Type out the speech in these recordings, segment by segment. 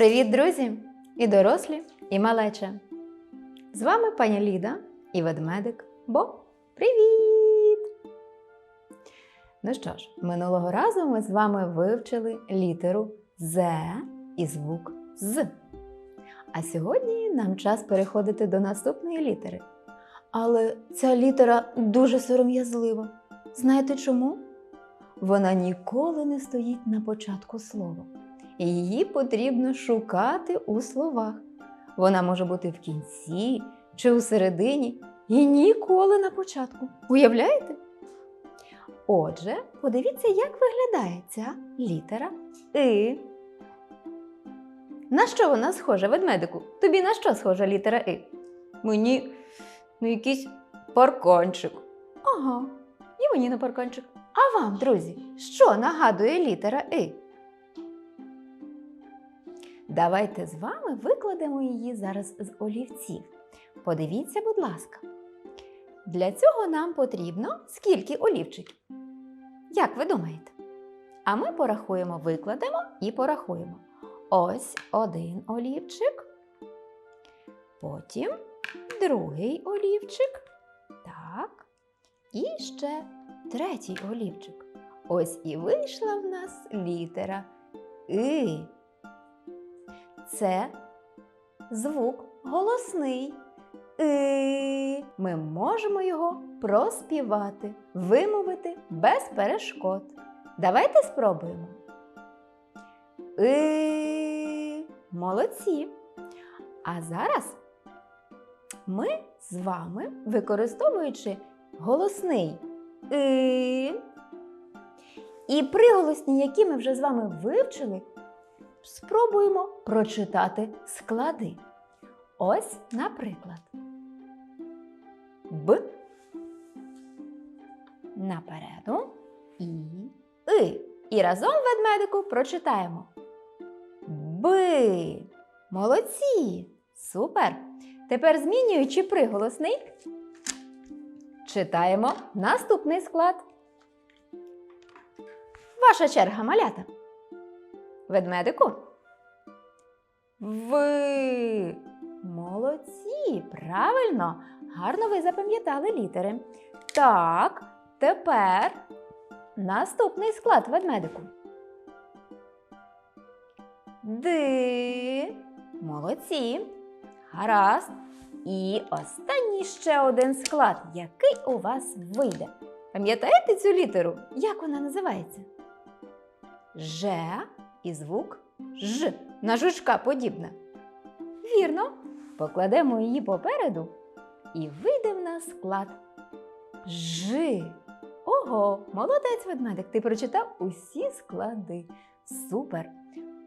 Привіт, друзі! І дорослі, і малеча! З вами пані Ліда і ведмедик Бо. Привіт! Ну що ж, минулого разу ми з вами вивчили літеру З і звук З. А сьогодні нам час переходити до наступної літери. Але ця літера дуже сором'язлива. Знаєте чому? Вона ніколи не стоїть на початку слова. Її потрібно шукати у словах. Вона може бути в кінці чи у середині, і ніколи на початку. Уявляєте? Отже, подивіться, як виглядає ця літера И. На що вона схожа, ведмедику? Тобі на що схожа літера И? Мені на якийсь парканчик. Ага, і мені на парканчик. А вам, друзі, що нагадує літера И? Давайте з вами викладемо її зараз з олівців. Подивіться, будь ласка. Для цього нам потрібно скільки олівчиків? Як ви думаєте? А ми порахуємо, викладемо і порахуємо. Ось один олівчик, потім другий олівчик. Так. І ще третій олівчик. Ось і вийшла в нас літера И. Це звук голосний. И. Ми можемо його проспівати, вимовити без перешкод. Давайте спробуємо. И. Молодці. А зараз ми з вами, використовуючи голосний И. І приголосні, які ми вже з вами вивчили, спробуємо прочитати склади. Ось, наприклад, Б. Напереду і И. І разом ведмедику прочитаємо. Би. Молодці! Супер! Тепер змінюючи приголосний, читаємо наступний склад. Ваша черга малята. Ведмедику? Ви. Молодці! Правильно! Гарно ви запам'ятали літери. Так, тепер наступний склад ведмедику. Ди. Молодці. Гаразд. І останній ще один склад, який у вас вийде. Пам'ятаєте цю літеру? Як вона називається? Ж і звук Ж. На жучка подібна. Вірно, покладемо її попереду і вийде в нас склад Ж. Ого, молодець ведмедик, ти прочитав усі склади. Супер!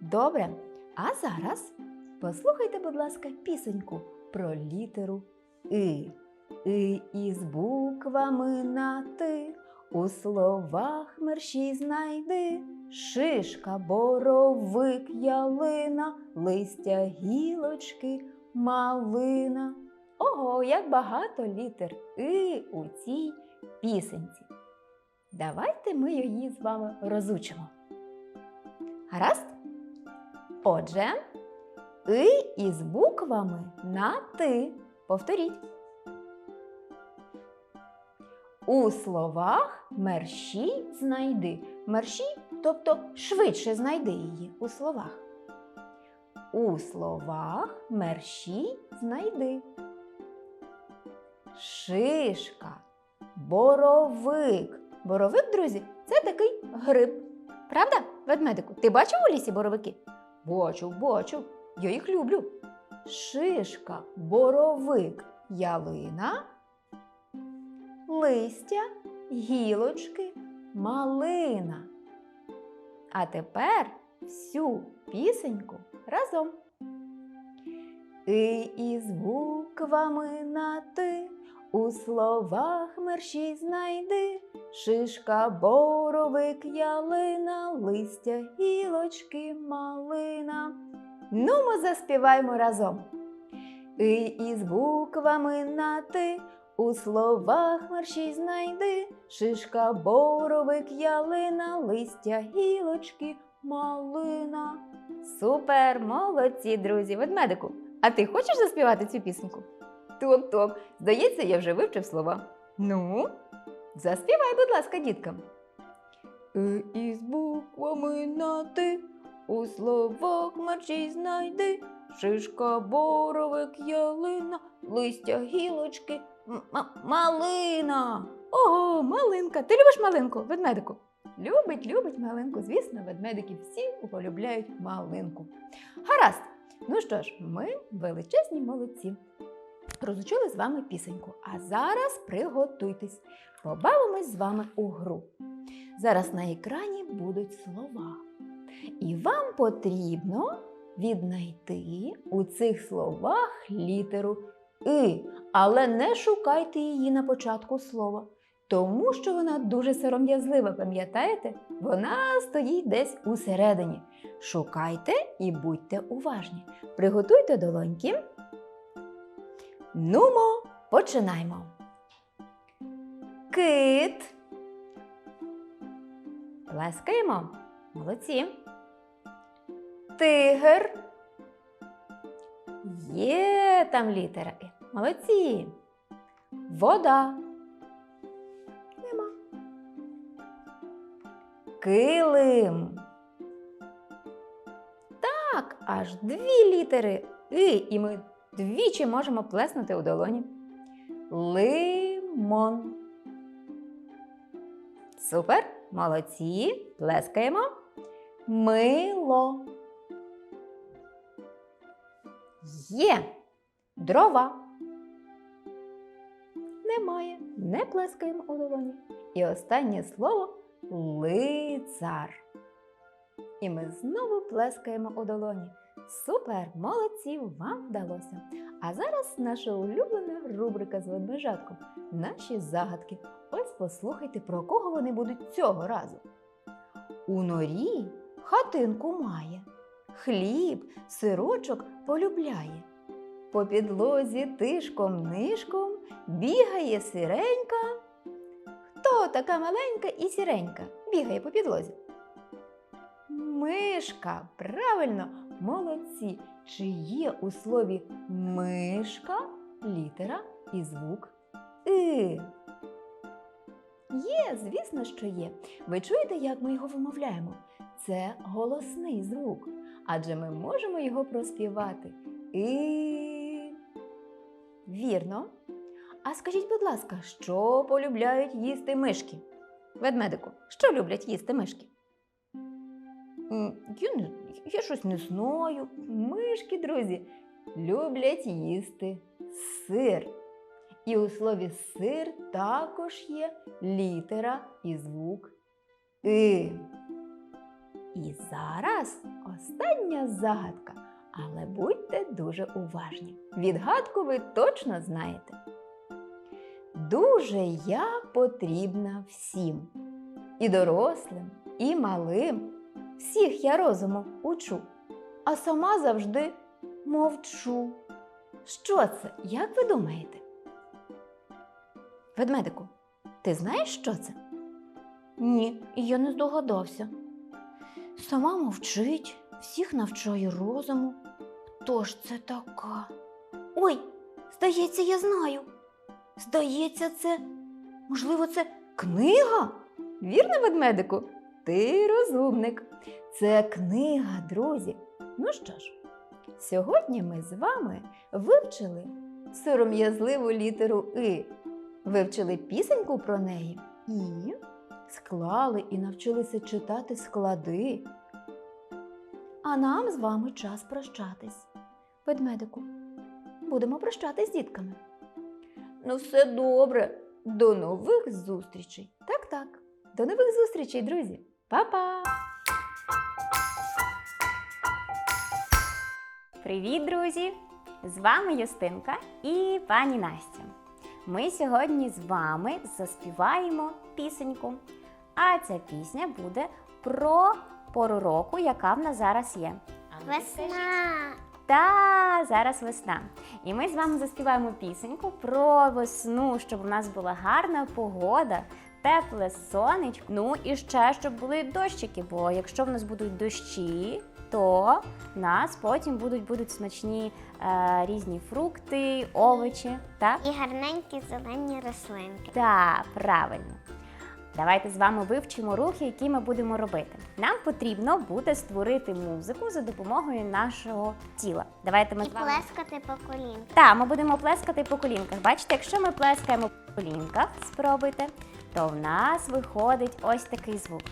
Добре. А зараз послухайте, будь ласка, пісеньку про літеру И. И із буквами на ти у словах мерщій знайди. Шишка, боровик, ялина, листя, гілочки, малина. Ого, як багато літер И у цій пісенці. Давайте ми її з вами розучимо. Гаразд? Отже, И із буквами на ти. Повторіть. У словах мерщій знайди. Мерщій, тобто швидше знайди її у словах. У словах мерщій знайди. Шишка, боровик. Боровик, друзі, це такий гриб. Правда, ведмедику? Ти бачив у лісі боровики? Бачу, бачу. Я їх люблю. Шишка, боровик, ялина, листя, гілочки, малина. А тепер всю пісеньку разом. І із буквами на ти у словах мерщій знайди. Шишка, боровик, ялина, листя, гілочки, малина. Ну, ми заспіваємо разом. І із буквами на ти у словах мерщій знайди. Шишка, боровик, ялина, листя, гілочки, малина. Супер, молодці, друзі, ведмедику. А ти хочеш заспівати цю пісеньку? Ток-ток, здається, я вже вивчив слова. Ну, заспівай, будь ласка, діткам. «Е» із буквами на ти у словах мерчі знайди. Шишка, боровик, ялина, листя, гілочки, малина. Ого, малинка. Ти любиш малинку, ведмедику? Любить, любить малинку. Звісно, ведмедики всі полюбляють малинку. Гаразд. Ну що ж, ми величезні молодці. Розучили з вами пісеньку. А зараз приготуйтесь. Побавимось з вами у гру. Зараз на екрані будуть слова. І вам потрібно віднайти у цих словах літеру И, але не шукайте її на початку слова, тому що вона дуже сором'язлива, пам'ятаєте? Вона стоїть десь усередині. Шукайте і будьте уважні. Приготуйте долоньки. Нумо, починаймо. Кит. Плескаємо. Молодці. Тигр. Є там літера. Молодці. Вода. Нема. Килим. Так, аж дві літери И, і ми двічі можемо плеснути у долоні. Лимон. Супер. Молодці. Плескаємо. Мило. Є. Дрова. Немає. Не плескаємо у долоні. І останнє слово лицар. І ми знову плескаємо у долоні. Супер! Молодці! Вам вдалося! А зараз наша улюблена рубрика з ведмежатком. Наші загадки. Ось послухайте, про кого вони будуть цього разу. У норі хатинку має, хліб, сирочок полюбляє. По підлозі тишком нишком бігає сиренька. Хто така маленька і сіренька бігає по підлозі? Мишка, правильно, молодці. Чи є у слові мишка літера і звук И? Є, звісно, що є. Ви чуєте, як ми його вимовляємо? Це голосний звук, адже ми можемо його проспівати. І. Вірно. А скажіть, будь ласка, що полюбляють їсти мишки? Ведмедику, що люблять їсти мишки? Я, не, я щось не знаю. Мишки, друзі, люблять їсти сир. І у слові сир також є літера і звук И. І зараз остання загадка. Але будьте дуже уважні. Відгадку ви точно знаєте. Дуже я потрібна всім. І дорослим, і малим. Всіх я розуму учу, а сама завжди мовчу. Що це, як ви думаєте? Ведмедику, ти знаєш, що це? Ні, я не здогадався. Сама мовчить, всіх навчає розуму. Хто ж це така? Ой, здається, я знаю. Здається, це, можливо, це книга? Вірно, ведмедику? Ти розумник. Це книга, друзі. Ну що ж, сьогодні ми з вами вивчили сором'язливу літеру И, вивчили пісеньку про неї і склали і навчилися читати склади. А нам з вами час прощатись. Ведмедику, будемо прощатись з дітками. Ну, все добре. До нових зустрічей. Так, так. До нових зустрічей, друзі. Па-па! Привіт, друзі! З вами Юстинка і пані Настя. Ми сьогодні з вами заспіваємо пісеньку. А ця пісня буде про пору року, яка в нас зараз є. Весна. Та зараз весна. І ми з вами заспіваємо пісеньку про весну, щоб у нас була гарна погода тепле сонечко. Ну і ще щоб були дощики, бо якщо в нас будуть дощі, то в нас потім будуть, будуть смачні е, різні фрукти, овочі. Так? І гарненькі зелені рослинки. Так, правильно. Давайте з вами вивчимо рухи, які ми будемо робити. Нам потрібно буде створити музику за допомогою нашого тіла. Давайте ми І з вами. плескати по колінках. Так, ми будемо плескати по колінках. Бачите, якщо ми плескаємо по колінках, спробуйте, то в нас виходить ось такий звук.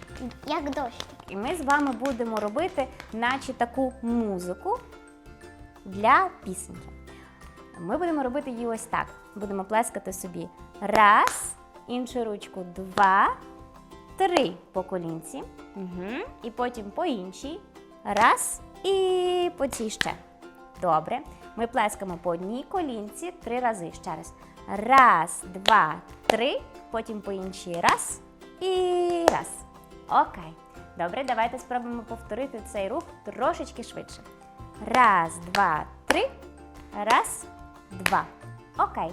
Як дощ. І ми з вами будемо робити, наче таку музику для пісеньки. Ми будемо робити її ось так. Будемо плескати собі раз, іншу ручку два, три по колінці. Угу. І потім по іншій. Раз і по цій ще. Добре. Ми плескаємо по одній колінці три рази. Ще раз. Раз, два, три. Потім по іншій. Раз і раз. Окей. Добре, давайте спробуємо повторити цей рух трошечки швидше. Раз, два, три. Раз, два. Окей.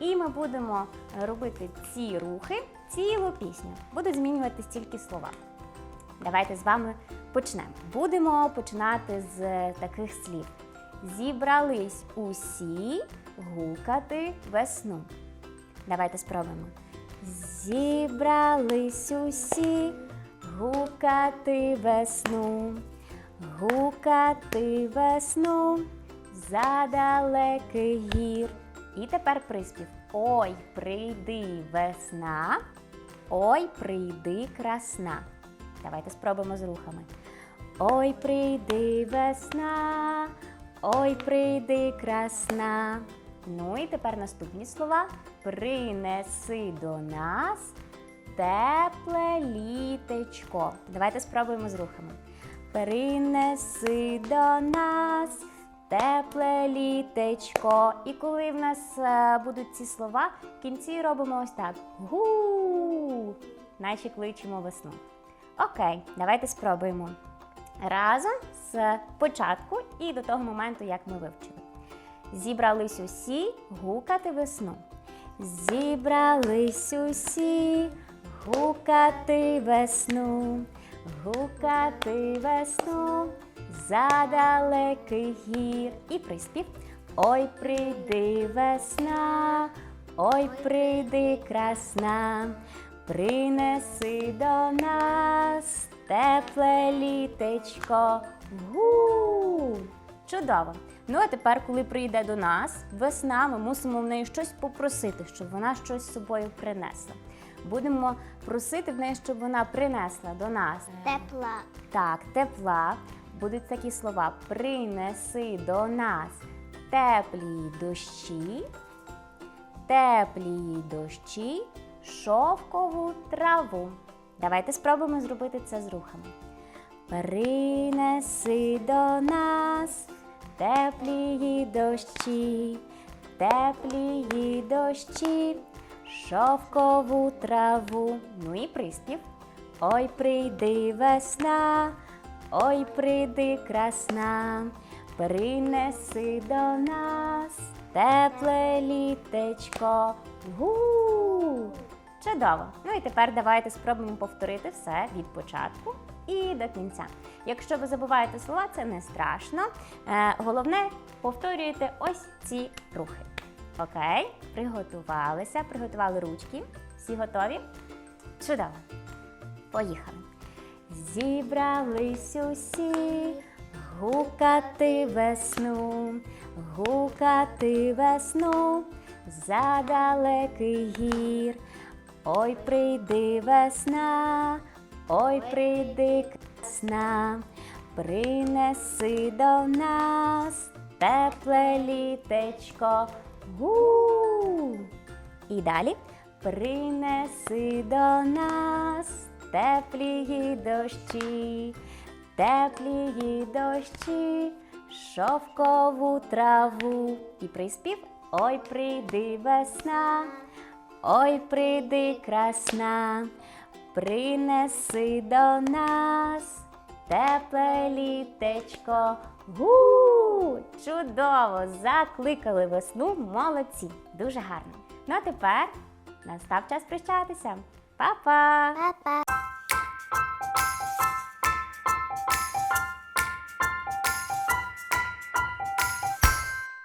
І ми будемо робити ці рухи цілу пісню. Будуть змінюватись тільки слова. Давайте з вами почнемо. Будемо починати з таких слів. Зібрались усі гукати весну. Давайте спробуємо. Зібрались усі гукати весну, гукати весну за далекий гір. І тепер приспів. Ой, прийди весна, ой, прийди красна. Давайте спробуємо з рухами. Ой, прийди весна, ой, прийди красна. Ну і тепер наступні слова. Принеси до нас тепле літечко. Давайте спробуємо з рухами. Принеси до нас тепле літечко. І коли в нас е, будуть ці слова, в кінці робимо ось так. Гу, наче кличемо весну. Окей, давайте спробуємо разом з початку і до того моменту, як ми вивчили. Зібрались усі гукати весну. Зібрались усі гукати весну, гукати весну за далекий гір. І приспів. Ой, прийди весна, ой, прийди красна, принеси до нас тепле літечко. Гу! Чудово! Ну а тепер, коли прийде до нас весна, ми мусимо в неї щось попросити, щоб вона щось з собою принесла. Будемо просити в неї, щоб вона принесла до нас Тепла. так, тепла. Будуть такі слова: принеси до нас теплі дощі, теплі дощі, шовкову траву. Давайте спробуємо зробити це з рухами. Принеси до нас теплі дощі, теплі дощі, шовкову траву. Ну і приспів. Ой, прийди весна, ой, прийди красна, принеси до нас тепле літечко. Гу! Чудово! Ну і тепер давайте спробуємо повторити все від початку і до кінця. Якщо ви забуваєте слова, це не страшно. Е, головне, повторюєте ось ці рухи. Окей, приготувалися, приготували ручки. Всі готові? Чудово! Поїхали. Зібрались усі гукати весну, гукати весну за далекий гір. Ой, прийди весна, ой, прийди красна, принеси до нас тепле літечко. Гу! І далі принеси до нас теплі дощі, теплі дощі, шовкову траву. І приспів Ой, прийди весна, ой, прийди красна, принеси до нас тепле літечко. Гу! Чудово! Закликали весну, молодці! Дуже гарно. Ну а тепер Настав час прощатися. Па-па! Па-па.